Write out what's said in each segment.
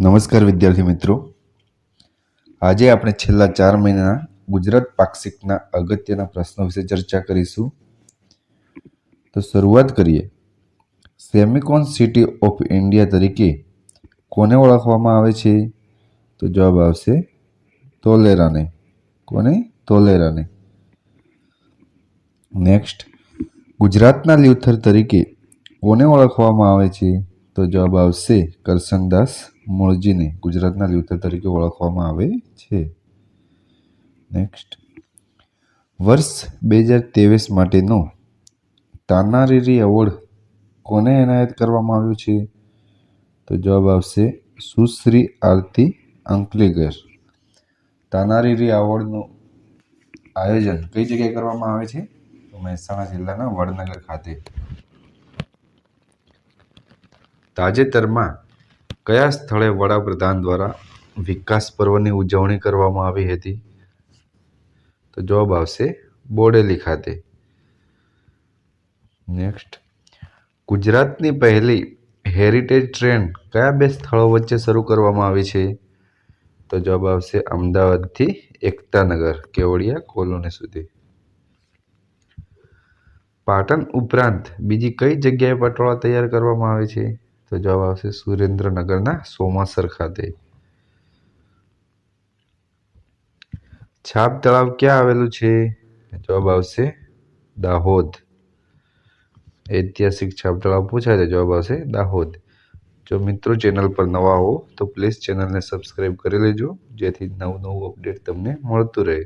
નમસ્કાર વિદ્યાર્થી મિત્રો. આજે આપણે છેલ્લા ચાર મહિનાના ગુજરાત પાક્ષિકના અગત્યના પ્રશ્નો વિશે ચર્ચા કરીશું. તો શરૂઆત કરીએ. સેમિકોન સિટી ઓફ ઇન્ડિયા તરીકે કોને ઓળખવામાં આવે છે? તો જવાબ આવશે તોલેરાને. કોને? તોલેરાને. નેક્સ્ટ ગુજરાતના લ્યુથર તરીકે કોને ઓળખવામાં આવે છે? તો જવાબ આવશે કરસનદાસ મૂળજીને ગુજરાતના લ્યુથર તરીકે ઓળખવામાં આવે છે. નેક્સ્ટ વર્ષ બે હજાર ત્રેવીસ માટેનો તાનારીરી એવોર્ડ કોને એનાયત કરવામાં આવ્યો છે? તો જવાબ આવશે સુશ્રી આરતી અંકલેકર. તાનારીરી એવોર્ડનું આયોજન કઈ જગ્યાએ કરવામાં આવે છે? તો મહેસાણા જિલ્લાના વડનગર ખાતે. તાજેતરમાં કયા સ્થળે વડાપ્રધાન દ્વારા વિકાસ પર્વની ઉજવણી કરવામાં આવી હતી? તો જવાબ આવશે બોડેલી ખાતે. નેક્સ્ટ ગુજરાતની પહેલી હેરિટેજ ટ્રેન કયા બે સ્થળો વચ્ચે શરૂ કરવામાં આવી છે? તો જવાબ આવશે અમદાવાદથી એકતાનગર, કેવડિયા કોલોની સુધી. પાટણ ઉપરાંત બીજી કઈ જગ્યાએ પટોળા તૈયાર કરવામાં આવે છે? તો જવાબ આવશે સુરેન્દ્રનગરના સોમાસર ખાતે. છાપ તળાવ ક્યાં આવેલું છે? જવાબ આવશે દાહોદ. ઐતિહાસિક છાપ તળાવ પૂછાય તો જવાબ આવશે દાહોદ. જો મિત્રો ચેનલ પર નવા હો તો પ્લીઝ ચેનલને સબસ્ક્રાઈબ કરી લેજો, જેથી નવું નવું અપડેટ તમને મળતું રહે.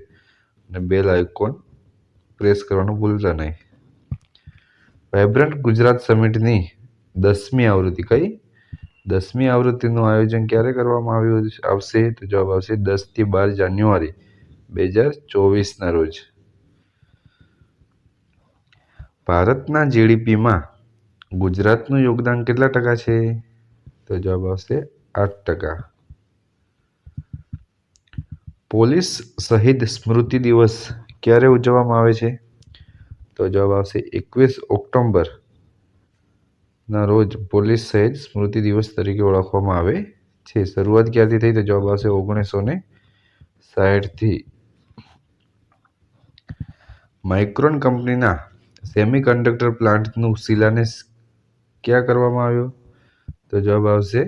અને બેલ આઇકોન પ્રેસ કરવાનું ભૂલતા નહીં. વાઇબ્રન્ટ ગુજરાત સમિટની દસમી આવૃત્તિ કઈ? દસમી આવૃત્તિનું આયોજન ક્યારે કરવામાં આવ્યું આવશે, તો જવાબ આવશે દસથી બાર જાન્યુઆરી, બે હજાર ચોવીસના રોજ. ભારતના જીડીપીમાં ગુજરાતનું યોગદાન કેટલા ટકા છે? તો જવાબ આવશે આઠ ટકા. પોલીસ શહીદ સ્મૃતિ દિવસ ક્યારે ઉજવવામાં આવે છે? તો જવાબ આવશે એકવીસ ઓક્ટોબર ના, રોજ પોલીસ સહેજ સ્મૃતિ દિવસ તરીકે ઓળખવામાં આવે છે. શરૂઆત ક્યારથી થઈ તો જવાબ આવશે ઓગણીસો ને સાઠથી માઇક્રોન કંપનીના સેમિકન્ડક્ટર પ્લાન્ટનું શિલાન્યાસ ક્યાં કરવામાં આવ્યો? તો જવાબ આવશે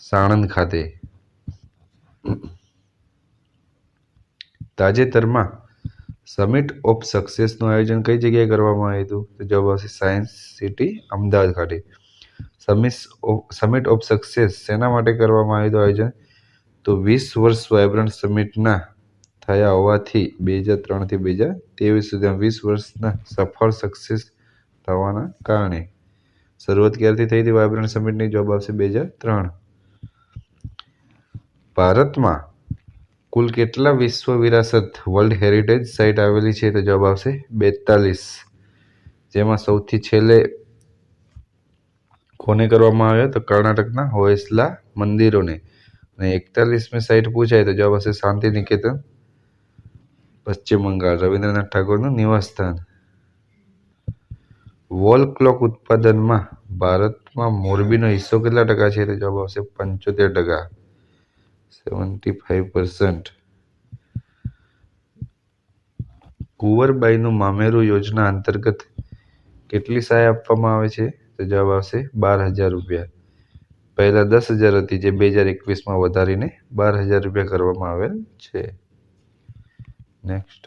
સાણંદ ખાતે. તાજેતરમાં સમિટ ઓફ સક્સેસનું આયોજન કઈ જગ્યાએ કરવામાં આવ્યું હતું? તો જવાબ આવશે સાયન્સ સિટી અમદાવાદ ખાતે. સમિસ સમિટ ઓફ સક્સેસ શેના માટે કરવામાં આવ્યું હતું આયોજન? તો વીસ વર્ષ વાઇબ્રન્ટ સમિટના થયા હોવાથી બે હજાર ત્રણથી બે હજાર ત્રેવીસ સુધીમાં વીસ વર્ષના સફળ સક્સેસ થવાના કારણે. શરૂઆત ક્યારથી થઈ હતી વાઇબ્રન્ટ સમિટની જવાબ આવશે બે હજાર ત્રણ. ભારતમાં કુલ કેટલા વિશ્વ વિરાસત વર્લ્ડ હેરિટેજ સાઇટ આવેલી છે તો જવાબ આવશે બેતાલીસ. જેમાં સૌથી છેલ્લે કોને કરવામાં આવ્યા? તો કર્ણાટકના હોયસલા મંદિરોને. અને એકતાલીસમી સાઇટ પૂછાય તો જવાબ આવશે શાંતિ નિકેતન પશ્ચિમ બંગાળ, રવિન્દ્રનાથ ઠાકોરનું નિવાસસ્થાન. વોલ ક્લોક ઉત્પાદનમાં ભારતમાં મોરબીનો હિસ્સો કેટલા ટકા છે? તો જવાબ આવશે પંચોતેર ટકા. સેવન્ટી ફાઈવ પર્સન્ટ કુંવરબાઈનું મામેરું યોજના અંતર્ગત કેટલી સહાય આપવામાં આવે છે? તો જવાબ આવશે બાર હજાર રૂપિયા. પહેલાં દસ હજાર હતી, જે બે હજાર એકવીસમાં વધારીને બાર હજાર રૂપિયા કરવામાં આવેલ છે. નેક્સ્ટ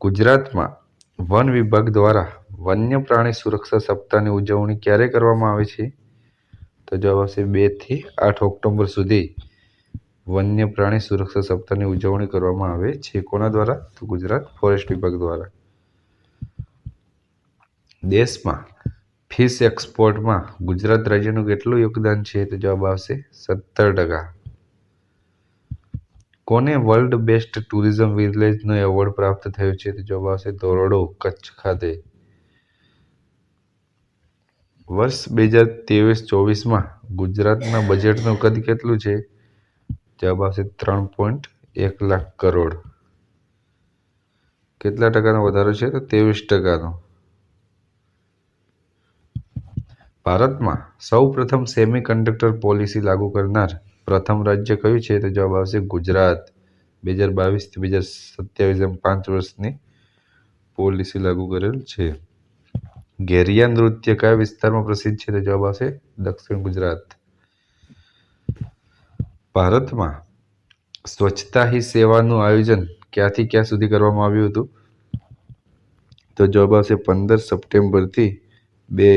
ગુજરાતમાં વન વિભાગ દ્વારા વન્ય પ્રાણી સુરક્ષા સપ્તાહની ઉજવણી ક્યારે કરવામાં આવે છે? તો જવાબ આવશે બેથી આઠ ઓક્ટોબર સુધી. વન્ય પ્રાણી સુરક્ષા સપ્તાહની ઉજવણી કરવામાં આવે છે. કોના દ્વારા? તો ગુજરાત ફોરેસ્ટ વિભાગ દ્વારા. દેશમાં ફિશ એક્સપોર્ટમાં ગુજરાત રાજ્યનું કેટલું યોગદાન છે તો જવાબ આવશે સત્તર ટકા. કોને વર્લ્ડ બેસ્ટ ટુરિઝમ વિલેજનો એવોર્ડ પ્રાપ્ત થયો છે તો જવાબ આવશે ધોરડો કચ્છ ખાતે. વર્ષ બે હજાર ત્રેવીસ ચોવીસમાં ગુજરાતના બજેટનું કદ કેટલું છે? જવાબ આવશે ત્રણ પોઈન્ટ એક લાખ કરોડ. કેટલા ટકાનો વધારો છે? તો ત્રેવીસ ટકાનો. ભારતમાં સૌ પ્રથમ સેમી કન્ડક્ટર પોલિસી લાગુ કરનાર પ્રથમ રાજ્ય કયું છે? તો જવાબ આવશે ગુજરાત. બે હજાર બાવીસથી બે હજાર સત્યાવીસ એમ પાંચ વર્ષની પોલિસી લાગુ કરેલ છે. ઘેરિયા નૃત્ય કયા વિસ્તારમાં પ્રસિદ્ધ છે? તો જવાબ આવશે દક્ષિણ ગુજરાત. ભારતમાં સ્વચ્છતા હી સેવાનું આયોજન ક્યાંથી ક્યાં સુધી કરવામાં આવ્યું હતું? તો જવાબ આવશે પંદર સપ્ટેમ્બરથી બે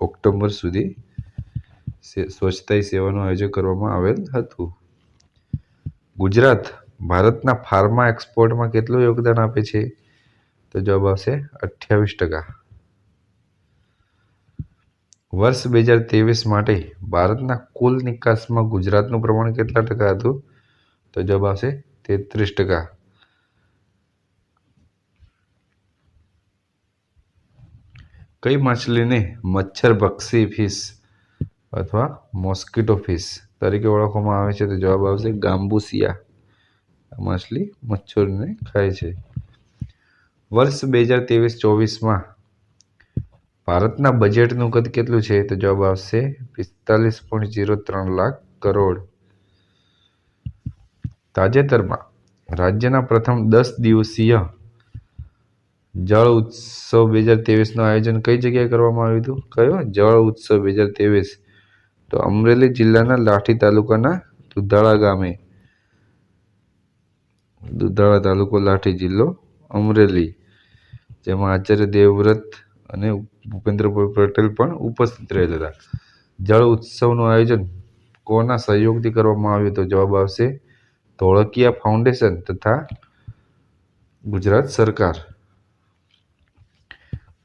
ઓક્ટોબર સુધી સ્વચ્છતા સેવાનું આયોજન કરવામાં આવેલ હતું. ગુજરાત ભારતના ફાર્મા એક્સપોર્ટમાં કેટલું યોગદાન આપે છે? તો જવાબ આવશે અઠ્યાવીસ ટકા. વર્ષ બે હજાર ત્રેવીસ માટે ભારતના કુલ નિકાસમાં ગુજરાતનું પ્રમાણ કેટલા ટકા હતું? તો જવાબ આવશે તેત્રીસ ટકા. કઈ માછલીને મચ્છર મચ્છરભક્ષી ફિશ અથવા મોસ્કીટો ફિશ તરીકે ઓળખવામાં આવે છે? તો જવાબ આવશે ગાંબુસિયા. આ માછલી મચ્છરને ખાય છે. વર્ષ બે હજાર ત્રેવીસ ચોવીસમાં ભારતના બજેટનું કદ કેટલું છે? તો જવાબ આવશે પિસ્તાલીસ પોઈન્ટ જીરો ત્રણ લાખ કરોડ. તાજેતરમાં રાજ્યના પ્રથમ દસ દિવસીય જળ ઉત્સવ બે હજાર તેવીસનું આયોજન કઈ જગ્યાએ કરવામાં આવ્યું હતું? કયો? જળ ઉત્સવ બે હજાર તેવીસ તો અમરેલી જિલ્લાના લાઠી તાલુકાના દુધાળા ગામે. દુધાળા તાલુકો લાઠી જિલ્લો અમરેલી. જેમાં આચાર્ય દેવવ્રત અને ભૂપેન્દ્રભાઈ પટેલ પણ ઉપસ્થિત રહેલા હતા. જળ ઉત્સવનું આયોજન કોના સહયોગથી કરવામાં આવ્યું તો જવાબ આવશે ધોળકિયા ફાઉન્ડેશન તથા ગુજરાત સરકાર.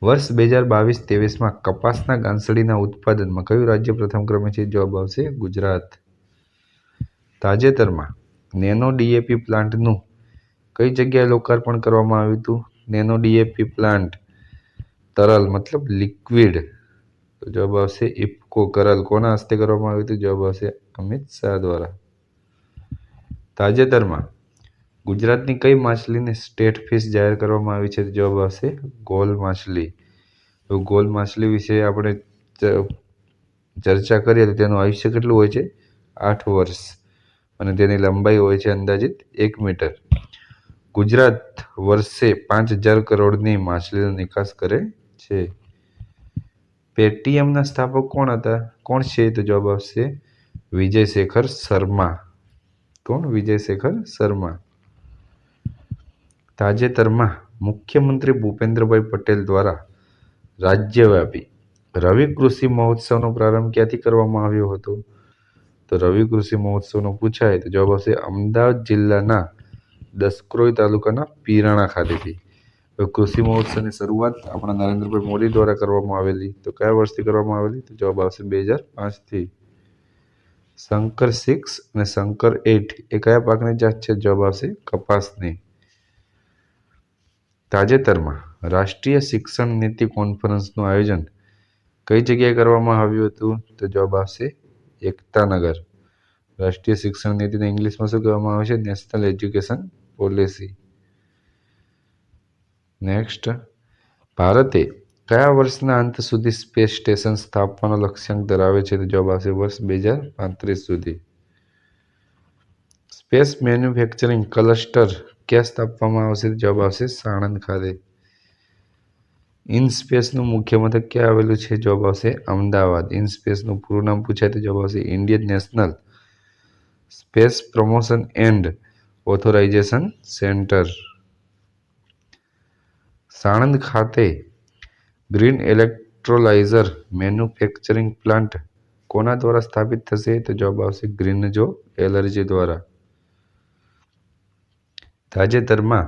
વર્ષ બે હજાર બાવીસ ત્રેવીસમાં કપાસના ગાંસડીના ઉત્પાદનમાં કયું રાજ્ય પ્રથમ ક્રમે છે? જવાબ આવશે ગુજરાત. તાજેતરમાં નેનો ડીએપી પ્લાન્ટનું કઈ જગ્યાએ લોકાર્પણ કરવામાં આવ્યું હતું? નેનો ડીએપી પ્લાન્ટ તરલ, મતલબ લિક્વિડ તો જવાબ આવશે ઇફકો કરલ. કોના હસ્તે કરવામાં આવ્યું હતું? જવાબ આવશે અમિત શાહ દ્વારા. તાજેતરમાં ગુજરાતની કઈ માછલીને સ્ટેટ ફિશ જાહેર કરવામાં આવી છે? જવાબ આવશે ગોલ માછલી. તો ગોલ માછલી વિશે આપણે ચર્ચા કરીએ તો તેનું આયુષ્ય કેટલું હોય છે? આઠ વર્ષ. અને તેની લંબાઈ હોય છે અંદાજિત એક મીટર. ગુજરાત વર્ષે પાંચ હજાર કરોડની માછલીનો નિકાસ કરે છે. પેટીએમના સ્થાપક કોણ હતા? કોણ છે તો જવાબ આવશે? વિજય શેખર શર્મા. કોણ? વિજય શેખર શર્મા. તાજેતરમાં મુખ્યમંત્રી ભૂપેન્દ્રભાઈ પટેલ દ્વારા રાજ્યવ્યાપી રવિ કૃષિ મહોત્સવનો પ્રારંભ ક્યાંથી કરવામાં આવ્યો હતો? તો રવિ કૃષિ મહોત્સવનો પૂછાય તો જવાબ આવશે અમદાવાદ જિલ્લાના દસક્રોઈ તાલુકાના પીરાણા ખાતેથી. કૃષિ મહોત્સવની શરૂઆત આપણા નરેન્દ્રભાઈ મોદી દ્વારા કરવામાં આવેલી. તો કયા વર્ષથી કરવામાં આવેલી? તો જવાબ આવશે બે હજાર પાંચથી. શંકર સિક્સ અને શંકર એટ એ કયા પાકની જાત છે? જવાબ આવશે કપાસની. તાજેતરમાં રાષ્ટ્રીય શિક્ષણ નીતિ કોન્ફરન્સનું આયોજન કઈ જગ્યાએ કરવામાં આવ્યું હતું? તો જવાબ આવશે એકતાનગર. રાષ્ટ્રીય શિક્ષણ નીતિને ઇંગ્લિશમાં શું કહેવામાં આવે છે? National education policy. નેક્સ્ટ ભારતે કયા વર્ષના અંત સુધી સ્પેસ સ્ટેશન સ્થાપવાનો લક્ષ્યાંક ધરાવે છે? તો જવાબ આવશે વર્ષ બે હજાર પાંત્રીસ સુધી. સ્પેસ મેન્યુફેક્ચરિંગ ક્લસ્ટર ક્યાં સ્થાપવામાં આવશે? તો જવાબ આવશે સાણંદ ખાતે. ઇનસ્પેસનું મુખ્ય મથક ક્યાં આવેલું છે? જવાબ આવશે અમદાવાદ. ઇનસ્પેસનું પૂરું નામ પૂછાય તો જવાબ આવશે Indian National Space Promotion and Authorisation Centre Sanand ખાતે ગ્રીન ઇલેક્ટ્રોલાઇઝર મેન્યુફેક્ચરિંગ પ્લાન્ટ કોના દ્વારા સ્થાપિત થશે? તો જવાબ આવશે ગ્રીનજો એલર્જી દ્વારા. તાજેતરમાં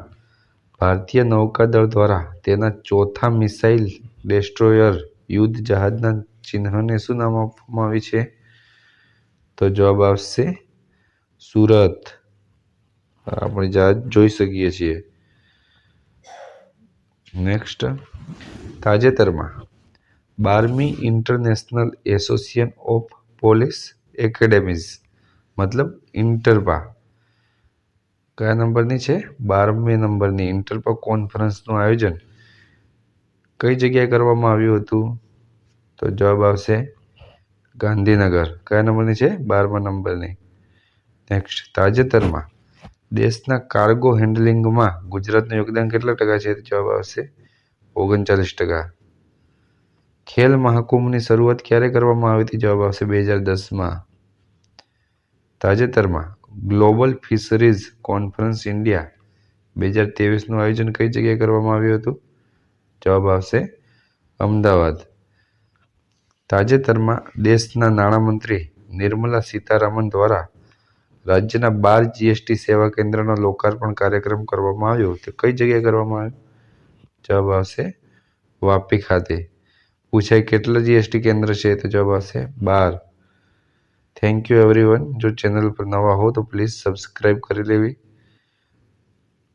ભારતીય નૌકાદળ દ્વારા તેના ચોથા મિસાઇલ ડેસ્ટ્રોયર યુદ્ધ જહાજના ચિહ્નને શું નામ આપવામાં આવ્યું છે? તો જવાબ આવશે સુરત. આપણે જહાજ જોઈ શકીએ છીએ. નેક્સ્ટ તાજેતરમાં બારમી International Association of Police Academies INTERPA ઇન્ટરપા કયા નંબરની છે? બારમી નંબરની ઇન્ટરપા કોન્ફરન્સનું આયોજન કઈ જગ્યાએ કરવામાં આવ્યું હતું? તો જવાબ આવશે ગાંધીનગર. કયા નંબરની છે? બારમા નંબરની. નેક્સ્ટ તાજેતરમાં દેશના કાર્ગો હેન્ડલિંગમાં ગુજરાતનું યોગદાન કેટલા ટકા છે? જવાબ આવશે ઓગણચાલીસ ટકા. ખેલ મહાકુંભની શરૂઆત ક્યારે કરવામાં આવી હતી? જવાબ આવશે બે હજાર દસમાં. તાજેતરમાં ગ્લોબલ ફિશરીઝ કોન્ફરન્સ ઇન્ડિયા બે હજાર ત્રેવીસનું આયોજન કઈ જગ્યાએ કરવામાં આવ્યું હતું? જવાબ આવશે અમદાવાદ. તાજેતરમાં દેશના નાણામંત્રી નિર્મલા સીતારામન દ્વારા રાજ્યના બાર જીએસટી સેવા કેન્દ્રનો લોકાર્પણ કાર્યક્રમ કરવામાં આવ્યો તે કઈ જગ્યાએ કરવામાં આવ્યો? જવાબ આવશે વાપી ખાતે. પૂછાય કેટલા જીએસટી કેન્દ્ર છે તો જવાબ આવશે બાર. થેન્ક યુ એવરીવન જો ચેનલ પર નવા હો તો પ્લીઝ સબસ્ક્રાઈબ કરી લેવી.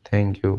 Thank you